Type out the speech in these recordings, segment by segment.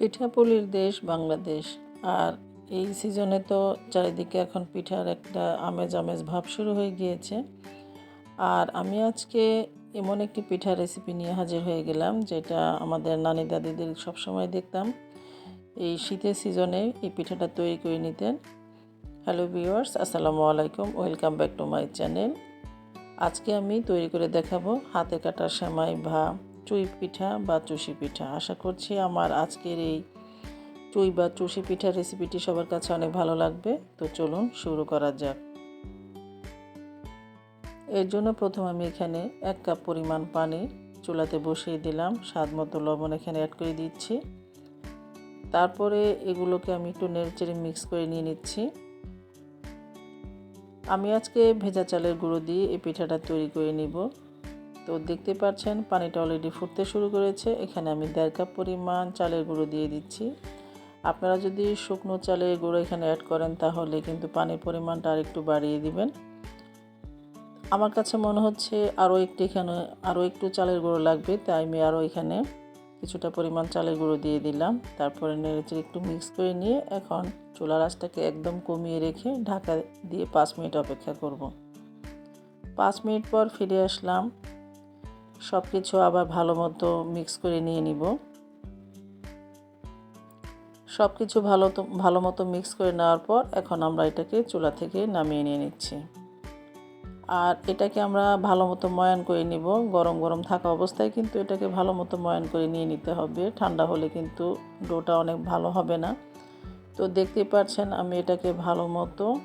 পিঠাপুলির দেশ বাংলাদেশ। আর এই সিজনে তো চারিদিকে এখন পিঠার একটা আমেজ আমেজ ভাব শুরু হয়ে গিয়েছে। আর আমি আজকে এমন একটি পিঠা রেসিপি নিয়ে হাজির হয়ে গেলাম, যেটা আমাদের নানি দাদিদের সবসময় দেখতাম। এই শীতের সিজনে এই পিঠাটা তৈরি করে নিতেন। হ্যালো ভিউয়ার্স আসসালামু আলাইকুম welcome back to my channel আজকে আমি তৈরি করে দেখাবো হাতে কাটা সেমাই বা চুই পিঠা বা চুষি পিঠা। আশা করছি আমার আজকের এই চুই বা চুষি পিঠার রেসিপিটি সবার কাছে অনেক ভালো লাগবে। তো চলুন শুরু করা যাক। এর জন্য প্রথম আমি এখানে এক কাপ পরিমাণ পানি চুলাতে বসিয়ে দিলাম। স্বাদ মতো লবণ এখানে অ্যাড করে দিচ্ছি। তারপরে এগুলোকে আমি একটু নেড়েচেড়ে মিক্স করে নিয়ে নিচ্ছি। আমি আজকে ভেজা চালের গুঁড়ো দিয়ে এই পিঠাটা তৈরি করে নিব। তো দেখতে পাচ্ছেন, পানিটা অলরেডি ফুটতে শুরু করেছে। এখানে আমি দেড় কাপ পরিমাণ চালের গুঁড়ো দিয়ে দিচ্ছি। আপনারা যদি শুকনো চালের গুঁড়ো এখানে অ্যাড করেন, তাহলে কিন্তু পানির পরিমাণটা আর একটু বাড়িয়ে দিবেন। আমার কাছে মনে হচ্ছে আরও একটু এখানে, আরও একটু চালের গুঁড়ো লাগবে, তাই আমি আরও এখানে কিছুটা পরিমাণ চালের গুঁড়ো দিয়ে দিলাম। তারপরে নেড়েচেড়ে একটু মিক্স করে নিয়ে এখন চুলার আঁচটাকে একদম কমিয়ে রেখে ঢাকা দিয়ে পাঁচ মিনিট অপেক্ষা করব। পাঁচ মিনিট পর ফিরে আসলাম। সব কিছু আবার ভালো মতো মিক্স করে নিয়ে নিব। সব কিছু ভালো তো, ভালো মতো মিক্স করে নেওয়ার পর এখন আমরা এটাকে চুলা থেকে নামিয়ে নিয়ে নিচ্ছি। আর এটাকে আমরা ভালো মতো ময়ান করে নিব। গরম গরম থাকা অবস্থায় কিন্তু এটাকে ভালো মতো ময়ান করে নিয়ে নিতে হবে। ঠান্ডা হলে কিন্তু ডোটা অনেক ভালো হবে না। তো দেখতেই পাচ্ছেন আমি এটাকে ভালো মতো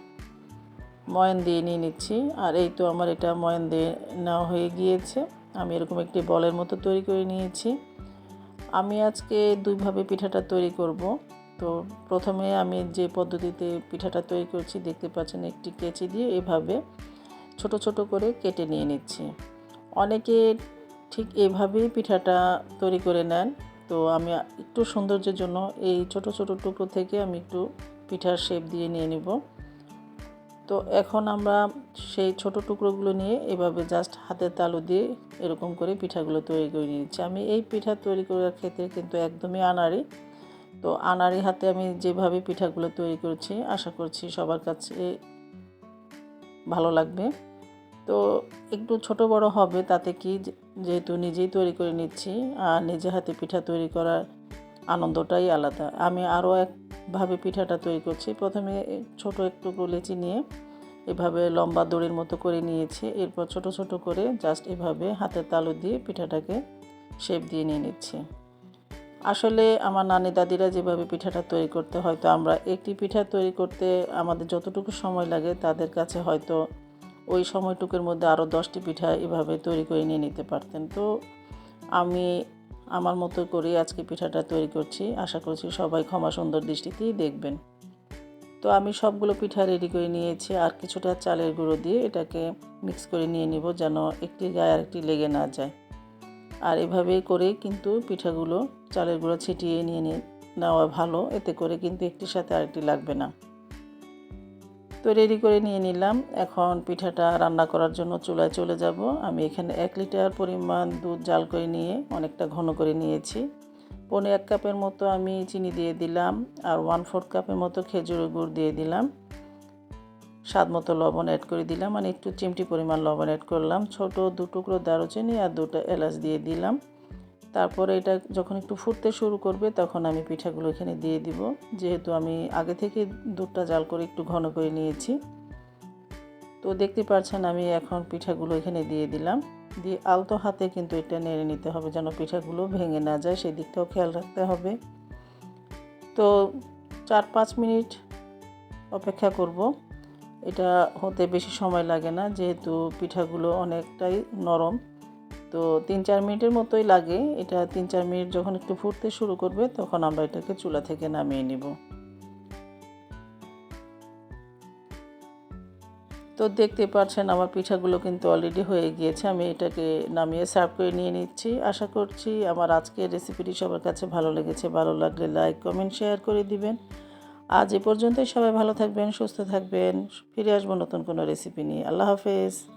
ময়ান দিয়ে নিয়ে নিচ্ছি। আর এই তো আমার এটা ময়ান দিয়ে নেওয়া হয়ে গিয়েছে। আমি এরকম একটি বলের মতো তৈরি করে নিয়েছি। আমি আজকে দুইভাবে পিঠাটা তৈরি করব। তো প্রথমে আমি যে পদ্ধতিতে পিঠাটা তৈরি করছি, দেখতে পাচ্ছেন একটি কেচি দিয়ে এভাবে ছোট ছোট করে কেটে নিয়ে নিচ্ছি। অনেকে ঠিক এভাবেই পিঠাটা তৈরি করে নেন। তো আমি একটু সৌন্দর্যের জন্য এই ছোট ছোট টুকরো থেকে আমি একটু পিঠার শেপ দিয়ে নিয়ে নিব। তো এখন আমরা সেই ছোট টুকরোগুলো নিয়ে এভাবে জাস্ট হাতের তালু দিয়ে এরকম করে পিঠাগুলো তৈরি করে নিয়েছি আমি এই পিঠা তৈরি করার ক্ষেত্রে কিন্তু একদমই আনাড়ি। তো আনাড়ি হাতে আমি যেভাবে পিঠাগুলো তৈরি করছি, আশা করছি সবার কাছে ভালো লাগবে। তো একটু ছোট বড় হবে তাতে কি যেহেতু নিজেই তৈরি করে নিচ্ছি, আর নিজে হাতে পিঠা তৈরি করার আনন্দটাই আলাদা। আমি আরও একভাবে পিঠাটা তৈরি করছি। প্রথমে ছোট একটু লেচি নিয়ে এভাবে লম্বা দড়ির মতো করে নিয়েছি। এরপর ছোট ছোট করে জাস্ট এভাবে হাতের তালু দিয়ে পিঠাটাকে শেপ দিয়ে নিয়ে নিচ্ছি। আসলে আমার নানি দাদিরা যেভাবে পিঠাটা তৈরি করতে হয়তো আমরা একটি পিঠা তৈরি করতে আমাদের যতটুকু সময় লাগে তাদের কাছে হয়তো ওই সময়টুকুর মধ্যে আরও দশটি পিঠা এভাবে তৈরি করে নিয়ে নিতে পারতেন। তো আমি আমার মতো করে আজকে পিঠাটা তৈরি করছি। আশা করছি সবাই ক্ষমা সুন্দর দৃষ্টিতেই দেখবেন। তো আমি সবগুলো পিঠা রেডি করে নিয়েছি। আর কিছুটা চালের গুঁড়ো দিয়ে এটাকে মিক্স করে নিয়ে নিব যেন একটি গায়ে আরেকটি লেগে না যায়। আর এভাবেই করে কিন্তু পিঠাগুলো চালের গুঁড়ো ছিটিয়ে নিয়ে নেওয়া ভালো। এতে করে কিন্তু একটির সাথে আরেকটি লাগবে না। তো রেডি করে নিয়ে নিলাম। এখন পিঠাটা রান্না করার জন্য চুলায় চলে যাব। আমি এখানে এক লিটার পরিমাণ দুধ জাল করে নিয়ে অনেকটা ঘন করে নিয়েছি। পনে এক কাপের মতো আমি চিনি দিয়ে দিলাম আর ওয়ান ফোর্থ কাপের মতো খেজুরের গুড় দিয়ে দিলাম। স্বাদ মতো লবণ অ্যাড করে দিলাম। মানে একটু চিমটি পরিমাণ লবণ অ্যাড করলাম। ছোট দু টুকরো দারুচিনি আর দুটো এলাচ দিয়ে দিলাম। তারপরে এটা যখন একটু ফুটতে শুরু করবে, তখন আমি পিঠাগুলো এখানে দিয়ে দিব। যেহেতু আমি আগে থেকে দুধটা জাল করে একটু ঘন করে নিয়েছি। তো দেখতে পাচ্ছেন আমি এখন পিঠাগুলো এখানে দিয়ে দিলাম। দিয়ে আলতো হাতে কিন্তু এটা নেড়ে নিতে হবে যেন পিঠাগুলো ভেঙে না যায়, সেই দিকটাও খেয়াল রাখতে হবে। তো চার পাঁচ মিনিট অপেক্ষা করব। এটা হতে বেশি সময় লাগে না, যেহেতু পিঠাগুলো অনেকটাই নরম। তো তিন চার মিনিটের মতোই লাগে। এটা তিন চার মিনিট যখন একটু ফুটতে শুরু করবে, তখন আমরা এটাকে চুলা থেকে নামিয়ে নিব। তো দেখতে পাচ্ছেন আমার পিঠাগুলো কিন্তু অলরেডি হয়ে গিয়েছে। আমি এটাকে নামিয়ে সার্ভ করে নিয়ে নিচ্ছি। আশা করছি আমার আজকের রেসিপিটি সবার কাছে ভালো লেগেছে। ভালো লাগলে লাইক কমেন্ট শেয়ার করে দিবেন। আজ এ পর্যন্তই সবাই ভালো থাকবেন, সুস্থ থাকবেন। ফিরে আসব নতুন কোনো রেসিপি নিয়ে। আল্লাহ হাফেজ।